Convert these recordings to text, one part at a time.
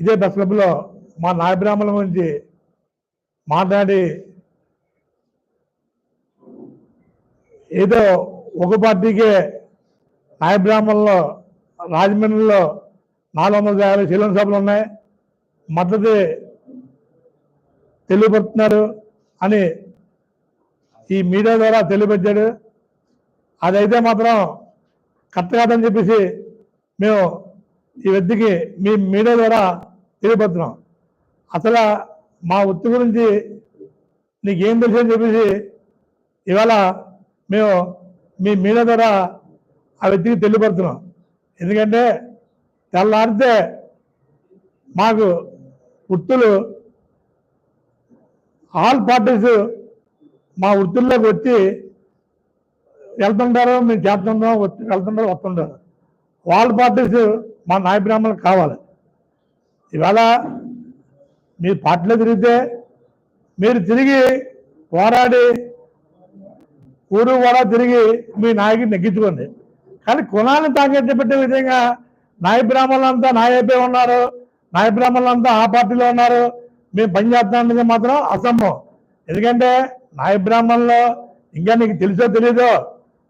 ఇదే బస్ క్లబ్లో మా నాయబ్రాహ్మణుల గురించి మాట్లాడి ఏదో ఒక పార్టీకే నాయబ్రాహ్మణుల్లో రాజమండ్రిలో నాలుగు వందల యాభై శిలం సభలు ఉన్నాయి. మద్దతు తెలియపడుతున్నారు అని ఈ మీడియా ద్వారా తెలియపరిచాడు. అదైతే మాత్రం కరెక్ట్ కాదని చెప్పేసి మేము ఈ వ్యక్తికి మీ మీడియా ద్వారా తెలియపరుస్తున్నాం అసలు మా వృత్తి గురించి నీకేం తెలుసు అని చెప్పేసి ఇవాళ మేము మీ మీడియా ద్వారా ఆ వ్యక్తికి తెలియపడుతున్నాం ఎందుకంటే తెల్లారితే మాకు వృత్తులు ఆల్ పార్టీస్ మా వృత్తుల్లోకి వచ్చి వెళ్తుంటారు మేము చేస్తుంటాం వెళ్తుంటారు వస్తుంటారు. వాళ్ళ పార్టీస్ మా నాయ కావాలి. ఇవాళ మీ పార్టీలో తిరిగితే మీరు తిరిగి పోరాడి ఊరు కూడా తిరిగి మీ నాయకుడిని నెగ్గించుకోండి. కానీ కులాన్ని తాకెట్టి పెట్టే విధంగా నాయ బ్రాహ్మణులంతా నాయపై ఉన్నారు నాయ బ్రాహ్మణులంతా ఆ పార్టీలో ఉన్నారు. మేము పని మాత్రం అసంభవం. ఎందుకంటే నాయ బ్రాహ్మణులు ఇంకా నీకు తెలుసో తెలీదో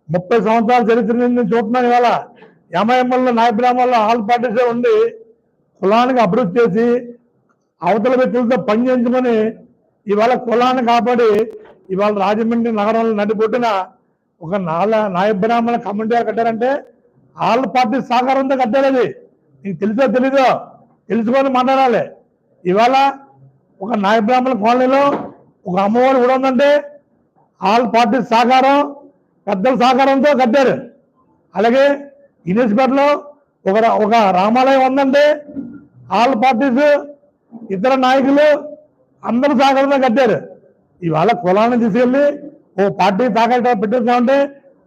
ముప్పై సంవత్సరాల చరిత్ర నుంచి నేను చూస్తున్నాను ఇవాళ. ఎంఐఎంఎల్లో నాయ బ్రాహ్మణులు ఆల్ పార్టీసే ఉండి కులానికి అభివృద్ధి చేసి అవతల వ్యక్తులతో పని చేయించుకొని ఇవాళ కులాన్ని కాపాడి ఇవాళ రాజమండ్రి నగరంలో నడిపొట్టిన ఒక నాల నాయబ్రాహ్మణ కమ్యూనిటీ కట్టారంటే ఆల్ పార్టీ సహకారంతో కట్టారు అది. నీకు తెలుసో తెలీదో? తెలుసుకొని మాట్లాడాలి. ఇవాళ ఒక నాయబ్రాహ్మణ కాలనీలో ఒక అమ్మవారు కూడా ఉందంటే ఆల్ పార్టీ సహకారం పెద్దల సహకారంతో కట్టారు. అలాగే యూనివర్సిటీలో ఒక రా- ఒక రామాలయం ఉందంటే ఆల్ పార్టీస్ ఇతర నాయకులు అందరూ సహకారంతో కట్టారు. ఇవాళ కులాన్ని తీసుకెళ్ళి ఓ పార్టీ తాకట పెట్టేస్తామంటే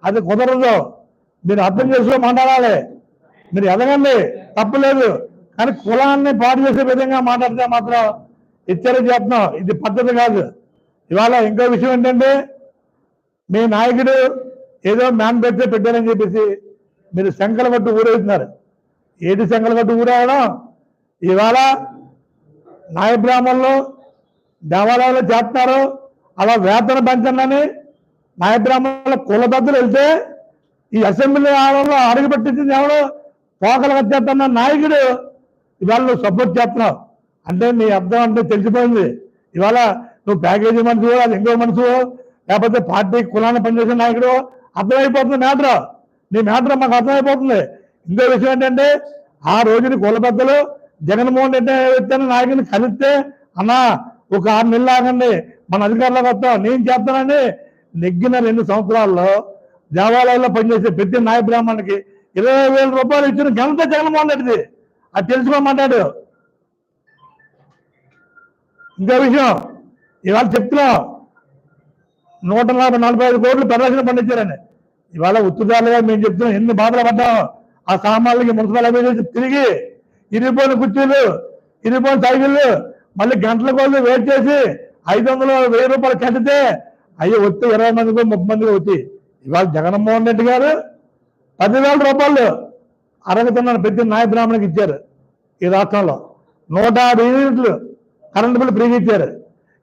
అది కుదరదు. మీరు అర్థం చేసుకుని మాట్లాడాలి. మీరు ఎదగండి. తప్పలేదు కానీ కులాన్ని పాడు చేసే విధంగా మాట్లాడితే మాత్రం హెచ్చరిక చేస్తున్నాం. ఇది పద్ధతి కాదు. ఇవాళ ఇంకో విషయం ఏంటంటే మీ నాయకుడు ఏదో మ్యానుఫ్యాక్చర్ పెట్టారని చెప్పేసి మీరు శంకల కట్టు ఊరేస్తున్నారు ఏది శంకల కట్టు ఊరేయడం ఇవాళ నాయబ్రాహ్మణులు దేవాలయాలు చేస్తున్నారు. అలా వేతన పెంచండి నాయబ్రాహ్మణుల కులబద్దలు వెళ్తే ఈ అసెంబ్లీ ఆవరణలో అడుగు పెట్టించింది ఎవరు? పోకలు వచ్చేస్తున్న నాయకుడు ఇవాళ నువ్వు సపోర్ట్ చేస్తున్నావు. అంటే నీ అర్థం అంటే తెలిసిపోయింది. ఇవాళ నువ్వు ప్యాకేజీ మనిషి అది ఇంకో మనుషు లేకపోతే పార్టీ కులాన్ని పనిచేసే నాయకుడు అర్థమైపోతుంది మ్యాటర్. నీ మ్యాటర్ మాకు అర్థమైపోతుంది. ఇంకో విషయం ఏంటంటే ఆ రోజుని కుల పెద్దలు జగన్మోహన్ రెడ్డి వ్యక్తిని నాయకుని కలిస్తే అన్నా ఒక ఆరు నెలలు ఆగండి మన అధికారంలోకి వస్తాం నేను చేస్తానండి నెగ్గిన రెండు సంవత్సరాల్లో దేవాలయాల్లో పనిచేసే ప్రతి నాయ బ్రాహ్మణునికి ఇరవై వేల రూపాయలు ఇచ్చిన ఘనత జగన్మోహన్ రెడ్డిది. అది తెలుసుకోమంటాడు ఇంకో విషయం ఇవాళ చెప్తున్నాం నూట నలభై నలభై ఐదు కోట్లు ప్రదర్శన పండించారని. ఇవాళ ఉత్తుదారులుగా మేము చెప్తున్నాం ఎన్ని బాధలు పడ్డాం ఆ సామాన్లకి మున్సిపల్ అభివృద్ధి తిరిగి ఇరిగిపోయిన కుర్చీలు ఇరిగిపోయిన సైకిళ్ళు మళ్ళీ గంటల కోళ్ళు వెయిట్ చేసి ఐదు వందలు వెయ్యి రూపాయలు కట్టితే అయ్యి వచ్చి ఇరవై మందికి ముప్పై మందికి వచ్చి ఇవాళ జగన్మోహన్ రెడ్డి గారు పదివేల రూపాయలు అరగతున్న ప్రతి నాయ బ్రాహ్మణికి ఇచ్చారు ఈ రాష్ట్రంలో. నూట యాభై యూనిట్లు కరెంటు బిల్లు ఫ్రీగా ఇచ్చారు.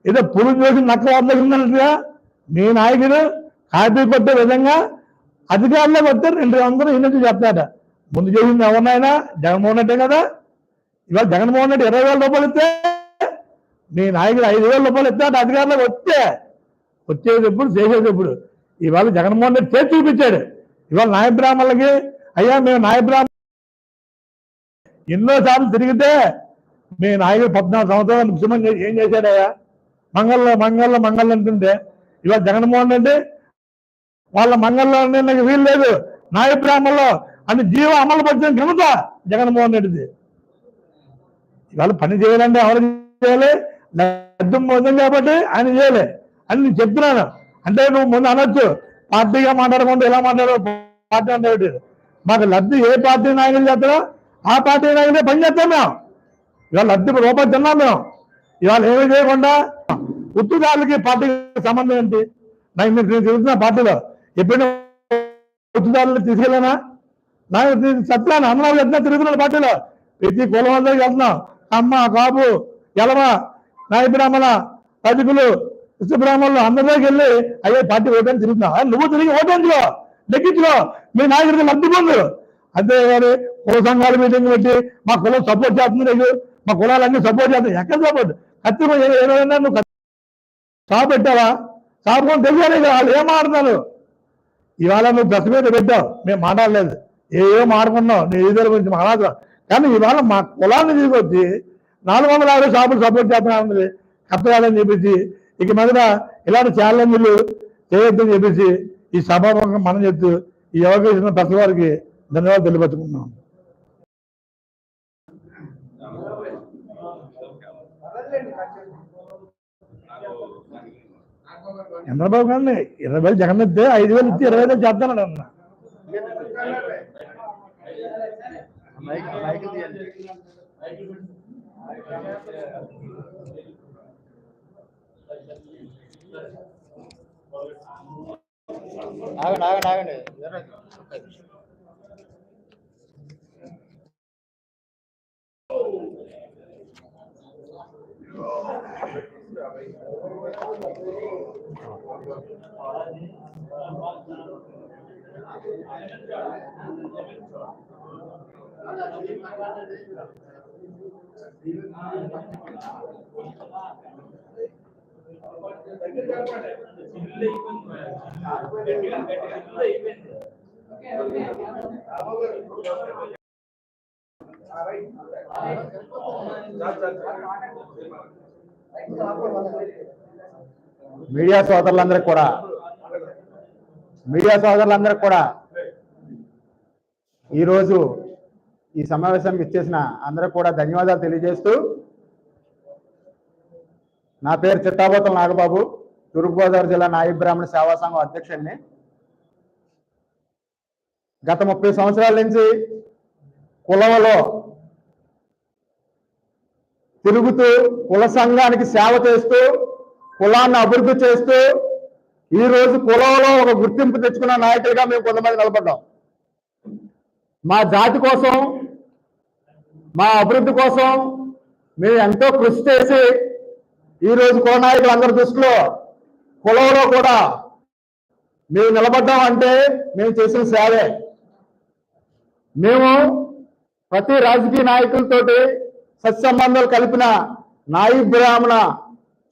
ఏదో పులుగు చేసి నక్క వద్దకున్నట్టుగా మీ నాయకుడు కాపీ కొట్టే విధంగా అధికారంలోకి వస్తే రెండు వందలు యూనిట్లు చెప్తాట ముందు చేసింది ఎవరినైనా? జగన్మోహన్ రెడ్డి కదా. ఇవాళ జగన్మోహన్ రెడ్డి ఇరవై వేల రూపాయలు ఇస్తే మీ నాయకుడు ఐదు వేల రూపాయలు ఇస్తే అటు అధికారంలోకి వస్తే వచ్చేటప్పుడు చేసేటప్పుడు చేసేది ఇవాళ జగన్మోహన్ రెడ్డి చేసి చూపించాడు. ఇవాళ నాయ బ్రాహ్మణులకి అయ్యా మేము నాయ బ్రాహ్మణ ఎన్నోసార్లు తిరిగితే మీ నాయకుడు పద్నాలుగు సంవత్సరాలు ముఖ్యమంత్రి ఏం చేశాడయ్యా? మంగళ మంగళ మంగళ అంటుంటే ఇవాళ జగన్మోహన్ రెడ్డి వాళ్ళ మంగళంలో నాకు వీలు లేదు. నాయ అని జీవ అమలు పరిచిన ఘనత జగన్మోహన్ రెడ్డిది. ఇవాళ పని చేయాలంటే ఎవరు చేయాలి? లబ్ధం మొదలు కాబట్టి ఆయన చేయాలి. అని నేను చెప్తున్నాను. అంటే నువ్వు ముందు అనొచ్చు. పార్టీగా మాట్లాడకుండా ఎలా మాట్లాడవు పార్టీ అంటే మాకు లబ్ధి ఏ పార్టీ నాయకులు చేస్తారో ఆ పార్టీ నాయకులే పని చేస్తాం మేము. ఇవాళ లబ్ధి రూపాయలు తిన్నాం మేము. ఇవాళ ఏమి చేయకుండా ఉత్తుదారులకి పార్టీకి సంబంధం ఏంటి? నాకు మీరు నేను తిరుగుతున్న పార్టీలో ఎప్పుడైనా ఉత్తుదారులు తీసుకెళ్ళానా? నాకు సత్యాన్ని అమరావతి చెప్తున్నా తిరుగుతున్నాను పార్టీలో? ప్రతి కులం అందరికి వెళ్తున్నాం. అమ్మ బాబు ఎలవ నాయ బ్రాహ్మణ రజకులు విశ్వ బ్రాహ్మణులు అందరిలోకి వెళ్ళి అయ్యే పార్టీ ఓటని తిరుగుతున్నా నువ్వు తిరిగి ఓటేందులో? లెక్కించుకో. మీ నాయకుడికి లబ్ధి పొందు. అంతేగాని కుల సంఘాల మీటింగ్ పెట్టి మా కులం సపోర్ట్ చేస్తుంది నీకు. మా కులాలన్నీ సపోర్ట్ చేస్తాయి. ఎక్కడ సపోర్ట్ కత్తి ఏమైనా నువ్వు షాప్ పెట్టావా షాప్ కొని తెలియాలి వాళ్ళు ఏం ఆడుతున్నారు ఇవాళ నువ్వు దశ మీద పెట్టావు. మేము మాట్లాడలేదు. ఏం ఆడుకున్నావు నీ ఇద్దరు గురించి మాట్లాడదు కానీ ఇవాళ మా కులాన్ని తీసుకొచ్చి నాలుగు వందల యాభై షాపులు సపోర్ట్ చేస్తున్నాను కట్టగాలని చెప్పేసి ఇక మీద ఇలాంటి ఛాలెంజ్లు చేయొద్దని చెప్పేసి ఈ సభాముఖంగా మనం చెప్తూ ఈ అవకాశం ప్రతి వారికి ధన్యవాదాలు తెలియపరుచుకుంటున్నాం. చంద్రబాబు గారిని ఇరవై వేలు జగన్ ఇస్తే ఐదు వేలు ఇస్తే ఇరవై వేలు చేస్తాను అన్న ఆగండి ఆగండి ఆగండి మీడియా సోదరులందరికీ కూడా మీడియా సోదరులందరికీ కూడా ఈరోజు ఈ సమావేశానికి ఇచ్చేసిన అందరికి కూడా ధన్యవాదాలు తెలియజేస్తూ నా పేరు చిత్తాబోతం నాగబాబు తూర్పుగోదావరి జిల్లా నాయి బ్రాహ్మణ సేవా సంఘం అధ్యక్షుడిని. గత ముప్పై సంవత్సరాల నుంచి కులంలో తిరుగుతూ కుల సంఘానికి సేవ చేస్తూ కులాన్ని అభివృద్ధి చేస్తూ ఈ రోజు కులంలో ఒక గుర్తింపు తెచ్చుకున్న నాయకులుగా మేము కొంతమంది నిలబడ్డాం. మా జాతి కోసం మా అభివృద్ధి కోసం మేము ఎంతో కృషి చేసి ఈ రోజు కుల నాయకులు అందరి దృష్టిలో కులంలో కూడా మేము నిలబడ్డాం అంటే మేము చేసిన సేవే. మేము ప్రతి రాజకీయ నాయకులతోటి సత్సంబంధాలు కలిపిన నాయి బ్రాహ్మణ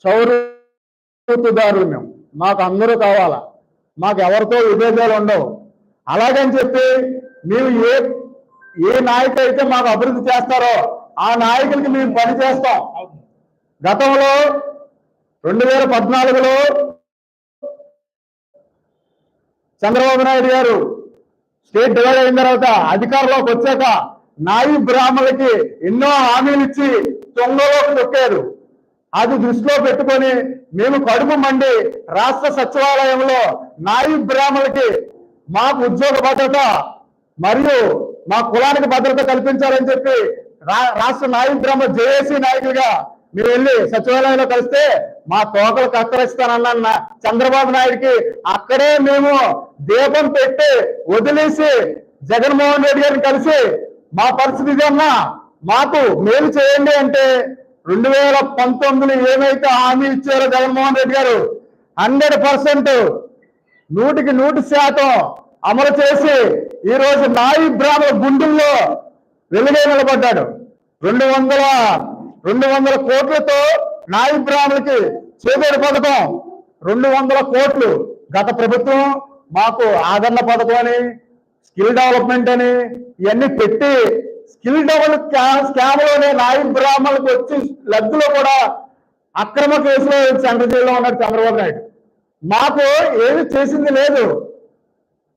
చౌరుదారులు మేము. మాకు అందరూ కావాలా? మాకు ఎవరితో విభేదాలు ఉండవు. అలాగని చెప్పి మేము ఏ ఏ నాయకుడు అయితే మాకు అభివృద్ధి చేస్తారో ఆ నాయకులకి మేము పని చేస్తాం. గతంలో రెండు వేల పద్నాలుగులో చంద్రబాబు నాయుడు గారు స్టేట్ డివైడ్ అయిన తర్వాత అధికారంలోకి వచ్చాక నాయి బ్రాహ్మణులకి ఎన్నో హామీలు ఇచ్చి తొంగలోకి నొక్కారు అది దృష్టిలో పెట్టుకొని మేము కడుపు మండి రాష్ట్ర సచివాలయంలో నాయు బ్రాహ్మణులకి మాకు ఉద్యోగ భద్రత మరియు మా కులానికి భద్రత కల్పించాలని చెప్పి రా- రాష్ట్ర నాయి గ్రామ జేఏసీ నాయకులుగా మీరు వెళ్ళి సచివాలయంలో కలిస్తే మా తోకలు కత్తరిస్తానన్న చంద్రబాబు నాయుడికి. అక్కడే మేము దీపం పెట్టి వదిలేసి జగన్మోహన్ రెడ్డి గారిని కలిసి మా పరిస్థితి ఇది మాకు మేలు చేయండి అంటే రెండు వేల పంతొమ్మిదిలో ఏమైతే హామీ ఇచ్చారో జగన్మోహన్ రెడ్డి గారు హండ్రెడ్ పర్సెంట్ నూటికి నూటి శాతం అమలు చేసి ఈరోజు నాయి బ్రాహ్మణ గుండెల్లో వెలుగై నిలబడ్డాడు. రెండు వందల రెండు వందల కోట్లతో నాయి బ్రాహ్మణులకి చేపేడు పథకం రెండు వందల కోట్లు గత ప్రభుత్వం మాకు ఆదరణ పథకం అని స్కిల్ డెవలప్మెంట్ అని ఇవన్నీ పెట్టి స్కిల్ డెవలప్ స్కామ్లోనే నాయి బ్రాహ్మణులకు వచ్చి లబ్ధిలో కూడా అక్రమ కేసులో సెంటర్ జైల్లో ఉన్నాడు చంద్రబాబు నాయుడు. మాకు ఏమి చేసింది లేదు.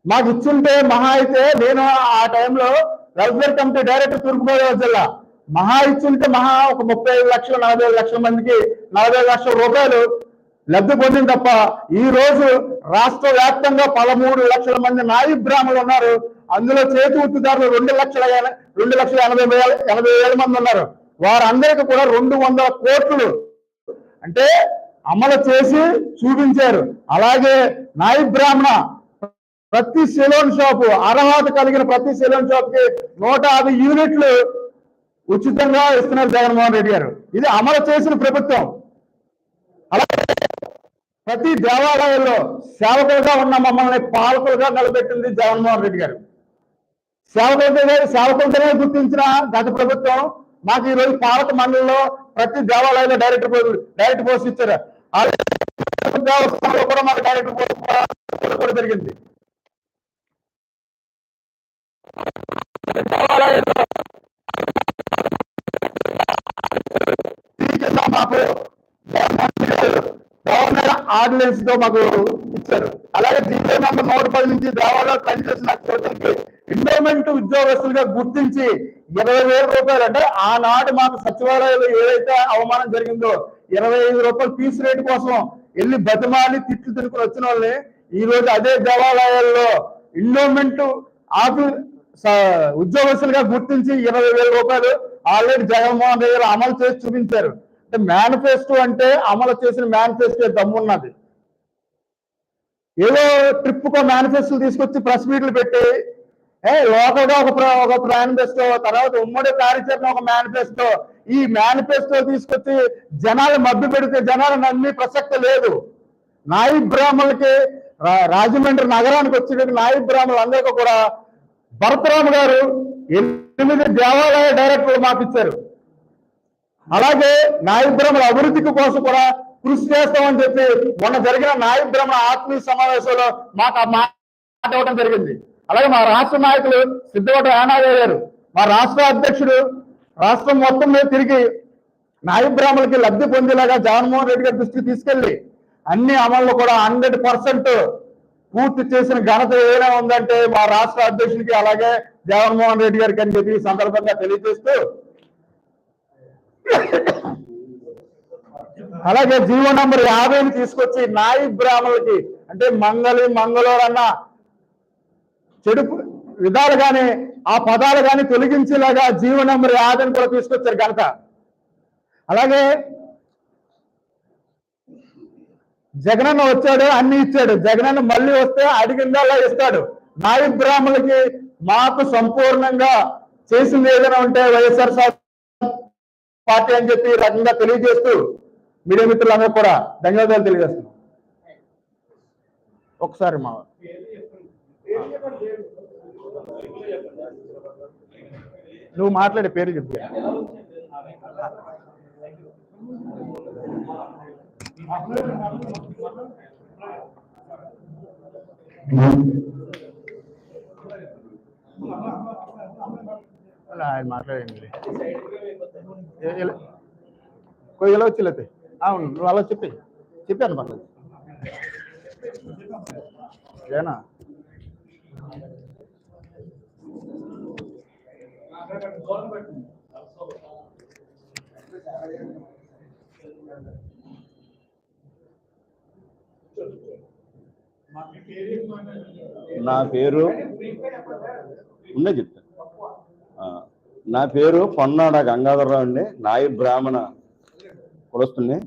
మాకు ఇచ్చింటే మహా అయితే నేను ఆ టైంలో వెల్ఫేర్ కమిటీ డైరెక్టర్ తూర్పుగోదావరి జిల్లా. మహా ఇచ్చింటే మహా ఒక ముప్పై ఐదు లక్షలు నలభై ఐదు లక్షల మందికి నలభై లక్షల రూపాయలు లబ్ధి పొందింది తప్ప ఈ రోజు రాష్ట్ర వ్యాప్తంగా పదమూడు లక్షల మంది నాయి బ్రాహ్మణులు ఉన్నారు. అందులో చేతి వృత్తిదారులు రెండు లక్షల రెండు లక్షల ఎనభై వేల ఎనభై వేల మంది ఉన్నారు. వారందరికీ కూడా రెండు వందల కోట్లు అంటే అమలు చేసి చూపించారు. అలాగే నాయి బ్రాహ్మణ ప్రతి సెలూన్ షాపు అర్హత కలిగిన ప్రతి సెలూన్ షాప్కి నూట యాభై యూనిట్లు ఉచితంగా ఇస్తున్నారు జగన్మోహన్ రెడ్డి గారు. ఇది అమలు చేసిన ప్రభుత్వం. అలాగే ప్రతి దేవాలయంలో సేవకులుగా ఉన్న మమ్మల్ని పాలకులుగా నిలబెట్టింది జగన్మోహన్ రెడ్డి గారు. సేవకులతో సేవకులతోనే గుర్తించిన గత ప్రభుత్వం. మాకు ఈ రోజు పాలక మండలిలో ప్రతి దేవాలయంలో డైరెక్టర్ పోస్ట్ డైరెక్టర్ పోస్ట్ ఇచ్చారు. దేవస్థానంలో కూడా మాకు డైరెక్టర్ పోస్ట్ కూడా జరిగింది. మాకు గవర్నర్ ఆర్డినెన్స్తో మాకు ఇచ్చారు. అలాగే జీవో మాకు నూట పది నుంచి దేవాలయాలు పనిచేసిన చోటకి ఎండోమెంట్ ఉద్యోగస్తులుగా గుర్తించి ఇరవై వేల రూపాయలు అంటే ఆనాడు మాకు సచివాలయంలో ఏదైతే అవమానం జరిగిందో ఇరవై ఐదు రూపాయలు ఫీజు రేటు కోసం వెళ్ళి బతిమాలి తిట్లు తినుకుని వచ్చిన వాళ్ళని ఈ రోజు అదే దేవాలయాల్లో ఎండోమెంట్ ఆఫీస్ ఉద్యోగస్తులుగా గుర్తించి ఇరవై వేల రూపాయలు ఆల్రెడీ జగన్మోహన్ రెడ్డి గారు అమలు చేసి చూపించారు. అంటే మేనిఫెస్టో అంటే అమలు చేసిన మేనిఫెస్టో దమ్మున్నది ఏదో ట్రిప్కో మేనిఫెస్టో తీసుకొచ్చి ప్రెస్ మీట్లు పెట్టి ఏ లోకల్ ఒక ప్ర- ఒక మేనిఫెస్టో తర్వాత ఉమ్మడి కార్యాచరణ ఒక మేనిఫెస్టో ఈ మేనిఫెస్టో తీసుకొచ్చి జనాలు మభ్య పెడితే జనాలు నమ్మి ప్రసక్తి లేదు. నాయి బ్రాహ్మణులకి రాజమండ్రి నగరానికి వచ్చేటప్పుడు నాయి బ్రాహ్మణులు కూడా భరతరామ్ గారు ఎనిమిది దేవాలయ డైరెక్టర్లు మాకు అలాగే నాయి బ్రాహ్మణ అభివృద్ధికి కోసం కూడా కృషి చేస్తామని చెప్పి మొన్న జరిగిన నాయి బ్రాహ్మణ ఆత్మీయ సమావేశంలో మాకు ఆ మాట ఇవ్వడం జరిగింది. అలాగే మా రాష్ట్ర నాయకులు సిద్ధవట యానాదే గారు మా రాష్ట్ర అధ్యక్షుడు రాష్ట్రం మొత్తం మీద తిరిగి నాయబ్రాహ్మణులకి లబ్ధి పొందేలాగా జగన్మోహన్ రెడ్డి గారి దృష్టికి తీసుకెళ్ళి అన్ని అమలు కూడా హండ్రెడ్ పర్సెంట్ పూర్తి చేసిన ఘనత ఏదైనా ఉందంటే మా రాష్ట్ర అధ్యక్షుడికి అలాగే జగన్మోహన్ రెడ్డి గారికి అని చెప్పి సందర్భంగా తెలియజేస్తూ అలాగే జీవో నంబర్ యాభైని తీసుకొచ్చి నాయి బ్రాహ్మణులకి అంటే మంగళి మంగళూరు అన్న చెడు విధాలు కానీ ఆ పదాలు కానీ తొలగించేలాగా జీవనం మరి యాభైని కూడా తీసుకొచ్చారు ఘనత అలాగే జగనన్న వచ్చాడు అన్ని ఇచ్చాడు. జగనన్న మళ్ళీ వస్తే అడిగిందల్లా ఇస్తాడు. నాయి బ్రాహ్మణులకి మాకు సంపూర్ణంగా చేసింది ఏదైనా ఉంటే వైఎస్ఆర్ పార్టీ అని చెప్పి రకంగా తెలియజేస్తూ మీడియా మిత్రులందరూ కూడా ధన్యవాదాలు తెలియజేస్తున్నాం. ఒకసారి మా నువ్వు మాట్లాడే పేరు చెప్పు. ఆయన మాట్లాడండి. కొద్దిగా ఎలా వచ్చి లేతే? అవును నువ్వు అలా చెప్పి చెప్పాను పర్లేదు. ఏనా? నా పేరు ఉండే చెప్తాను నా పేరు పొన్నాడ గంగాధరరావు అండి. నాయి బ్రాహ్మణ కులస్తుని.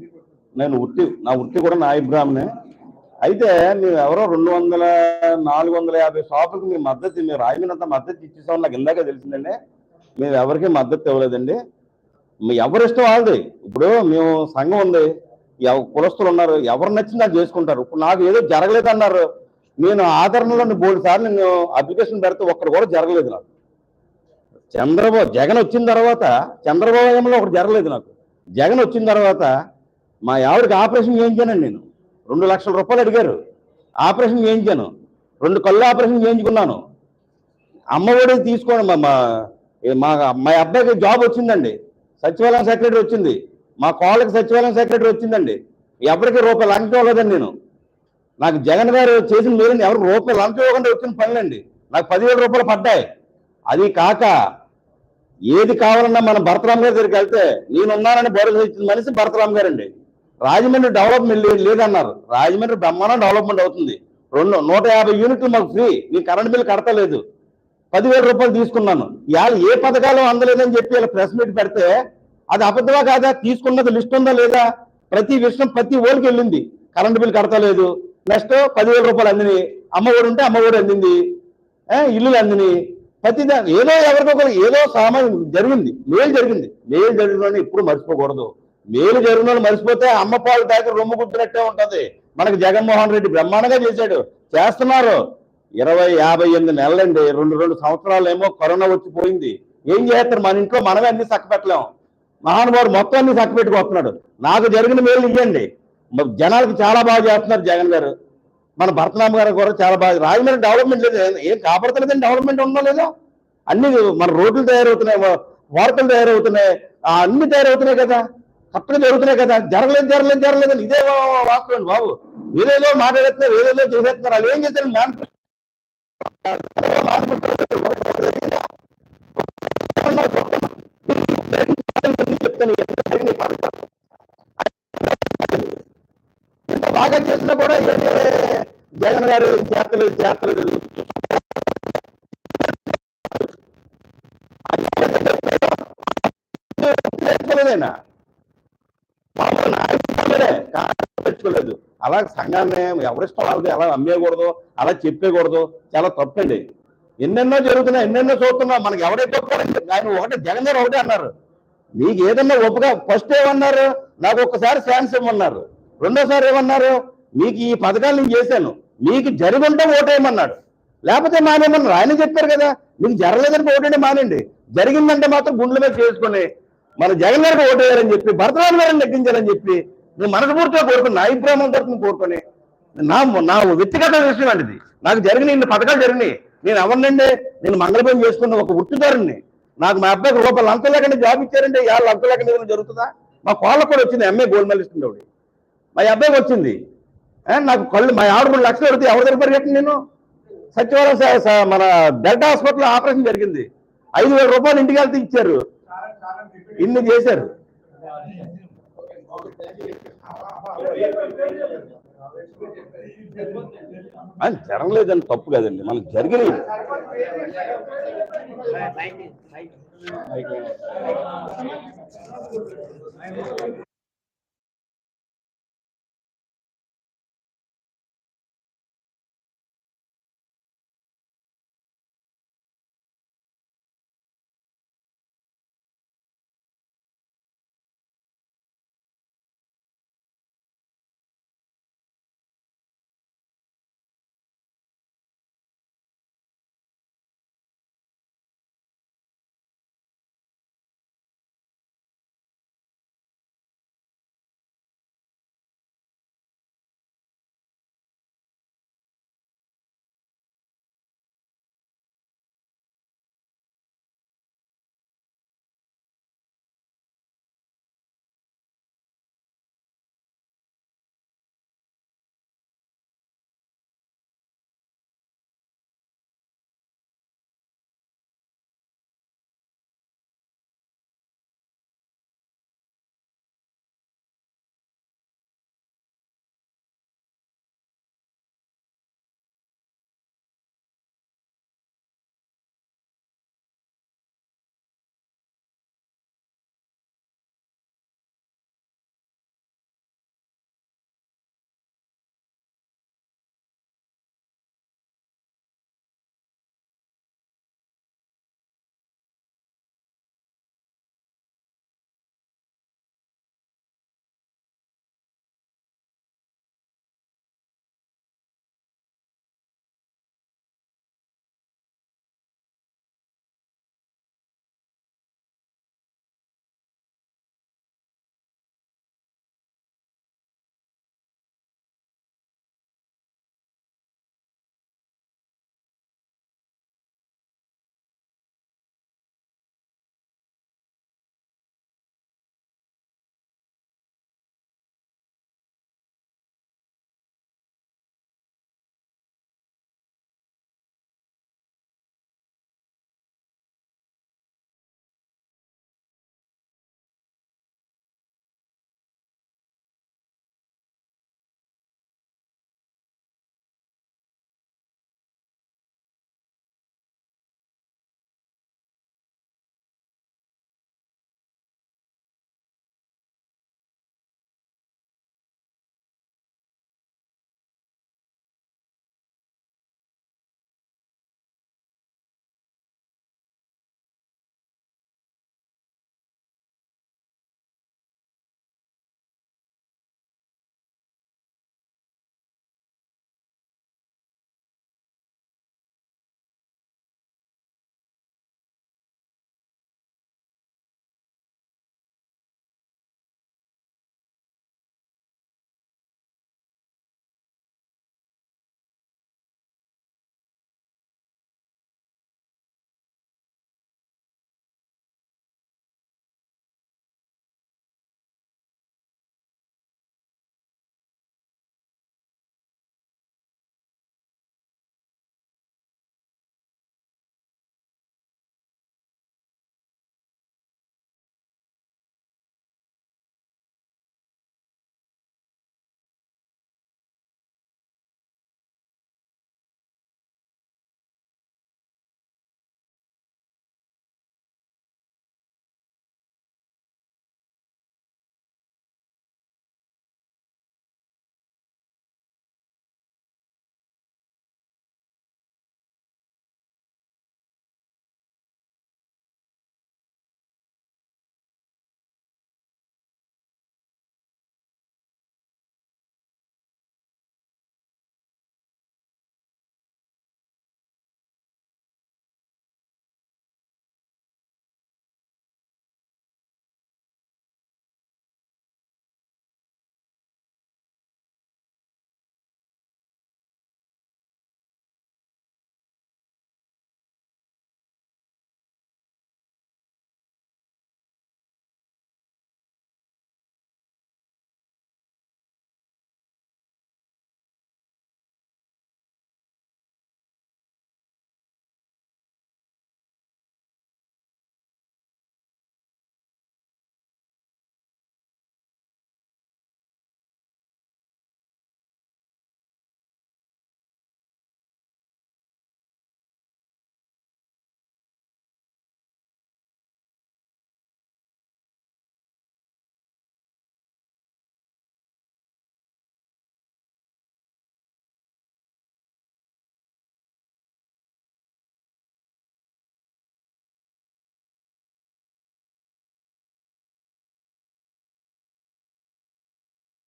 నేను వృత్తి నా వృత్తి కూడా నాయి బ్రాహ్మణే. అయితే మేము ఎవరో రెండు వందల నాలుగు వందల యాభై షాపులకు మీ మద్దతు మీరు రాయమినంత మద్దతు ఇచ్చేసామని నాకు ఇందాక తెలిసిందండి. మేము ఎవరికి మద్దతు ఇవ్వలేదండి. మీ ఎవరి ఇష్టం వాళ్ళది. ఇప్పుడు మేము సంఘం ఉంది. కులస్తులు ఉన్నారు. ఎవరు నచ్చింది అది చేసుకుంటారు. ఇప్పుడు నాకు ఏదో జరగలేదు అన్నారు. నేను ఆదరణలో మూడు సార్లు నేను అప్లికేషన్ పెడితే ఒక్కడు కూడా జరగలేదు నాకు. చంద్రబాబు జగన్ వచ్చిన తర్వాత చంద్రబాబు ఏమో ఒకటి జరగలేదు నాకు. జగన్ వచ్చిన తర్వాత మా ఆవిడకి ఆపరేషన్ చేయించానండి నేను. రెండు లక్షల రూపాయలు అడిగారు. ఆపరేషన్ చేయించాను. రెండు కళ్ళు ఆపరేషన్ చేయించుకున్నాను. అమ్మఒడి తీసుకోండి మా మా మా అబ్బాయికి జాబ్ వచ్చిందండి. సచివాలయం సెక్రటరీ వచ్చింది. మా కోళ్ళకి సచివాలయం సెక్రటరీ వచ్చిందండి. ఎవరికి రూపాయి లంచం ఇవ్వలేదండి నేను. నాకు జగన్ గారు చేసిన మీరు ఎవరు రూపాయి లంచం ఇవ్వకుండా వచ్చిన పనులండి. నాకు పదివేల రూపాయలు పడ్డాయి. అది కాక ఏది కావాలన్నా మన భరతరామ్ గారి దగ్గరికి వెళ్తే నేనున్నానని భరోసా ఇచ్చిన మనిషి భరతరామ్ గారండి. రాజమండ్రి డెవలప్మెంట్ లేదన్నారు. రాజమండ్రి బ్రహ్మాండం డెవలప్మెంట్ అవుతుంది. రెండు నూట యాభై యూనిట్లు మాకు ఫ్రీ నీ కరెంట్ బిల్ కడతలేదు. పదివేల రూపాయలు తీసుకున్నాను. ఇవాళ ఏ పథకాలు అందలేదని చెప్పి ఇలా ప్రెస్ మీట్ పెడితే అది అబద్ధమా కాదా? తీసుకున్నది లిస్ట్ ఉందా లేదా? ప్రతి విషయం ప్రతి ఓడికి వెళ్ళింది. Current bill కడతలేదు. నెక్స్ట్ పదివేల రూపాయలు అందినాయి. అమ్మఒడి ఉంటే అమ్మఒడి అందింది. ఇల్లులు అందినాయి. ప్రతి దా- ఏదో ఎవరికొకరు ఏదో సామాన్యం జరిగింది. మేలు జరిగింది. మేలు జరిగిన ఇప్పుడు మర్చిపోకూడదు. మేలు జరిగిన వాళ్ళు మర్చిపోతే అమ్మ పాలు తాకి రొమ్ము గుద్దినట్టే ఉంటది. మనకు జగన్మోహన్ రెడ్డి బ్రహ్మాండంగా చేశాడు. చేస్తున్నారు. ఇరవై యాభై ఎనిమిది నెలలండి. రెండు రెండు సంవత్సరాలు ఏమో కరోనా వచ్చిపోయింది ఏం చేస్తారు? మన ఇంట్లో మనమే అన్ని చక్కపెట్టలేం. మహానుభావుడు మొత్తం అన్ని చక్కపెట్టుకొస్తున్నాడు నాకు జరిగిన మేలు ఇవ్వండి జనాలకు చాలా బాగా చేస్తున్నారు జగన్ గారు. మన భరతనామ గారు కూడా చాలా బాగా. రాజమండ్రి డెవలప్మెంట్ లేదు. ఏం- కాపాడుతలేదండి? డెవలప్మెంట్ ఉందో లేదో? అన్ని మన రోడ్లు తయారవుతున్నాయి. వార్తలు తయారవుతున్నాయి. అన్ని తయారవుతున్నాయి కదా. కరెక్ట్గా జరుగుతున్నాయి కదా. జరగలేదు జరగలేదు జరగలేదు ఇదే వా- వాస్తవం బాబు. ఏదేదో మాట్లాడుతున్నారు ఏదేదో చేసేస్తున్నారు. వాళ్ళు ఏం చేశారు మేనిఫెస్టో చెప్తాను ఎంత జరిగినాయి పథకాలు. ఎంత బాగా చేసినా కూడా జగన్ గారు చేస్తలేదు చేస్తలేదు నేర్చుకోలేదేనా సరే తెచ్చుకోలేదు అలా సంఘాన్ని ఎవరిష్టం వాళ్ళది అలా అమ్మేయకూడదు అలా చెప్పేయకూడదు చాలా తప్పండి. ఎన్నెన్నో జరుగుతున్నాయి ఎన్నెన్నో చూస్తున్నాం. మనకి ఎవరైతే ఆయన ఒకటే జగన్ గారు ఒకటే అన్నారు. మీకు ఏదన్నా ఒప్పుగా ఫస్ట్ ఏమన్నారు? నాకు ఒక్కసారి ఛాన్స్ ఇవ్వమన్నారు. రెండోసారి ఏమన్నారు? మీకు ఈ పథకాలు నేను చేశాను. మీకు జరుగుంటే ఓటేయమన్నాడు. లేకపోతే మానేమన్నారు ఆయన చెప్పారు కదా మీకు జరగలేదని ఓటేయండి మానండి జరిగిందంటే మాత్రం గుండెల మీద చేసుకుని మన జగన్ గారికి ఓటేయాలని చెప్పి భరతరాజు గారిని నెగ్గించాలని చెప్పి నువ్వు మనస్ఫూర్తిగా కోరుకుని నా అభిప్రాయం తరఫున కోరుకొని నా నా వ్యక్తిగత విషయం అండి నాకు జరిగిన ఇన్ని పథకాలు జరిగినాయి. నేను ఎవరినండి? నేను మంగళపం చేసుకున్న ఒక వృత్తిదారుని నాకు మా అబ్బాయికి రూపాయలు లంచం లేకుండా జాబ్ ఇచ్చారంటే యా లంచం లేకుండా ఏదైనా జరుగుతుందా? మా కోళ్ళకు కూడా వచ్చింది ఎంఏ గోల్డ్ మెడలిస్ట్ ఉండేవాడు మా అబ్బాయికి వచ్చింది. నాకు కళ్ళు మా ఆవిడ మూడు లక్షలు పెడితే ఎవరి దగ్గర పరిగెట్టను నేను? సచివాలయం మన డెల్టా హాస్పిటల్ ఆపరేషన్ జరిగింది. ఐదు వేల రూపాయలు ఇంటికి వెళ్తే ఇచ్చారు. ఇన్ని చేశారు. అని జరగలేదని తప్పు కదండి. మనకు జరిగినవి.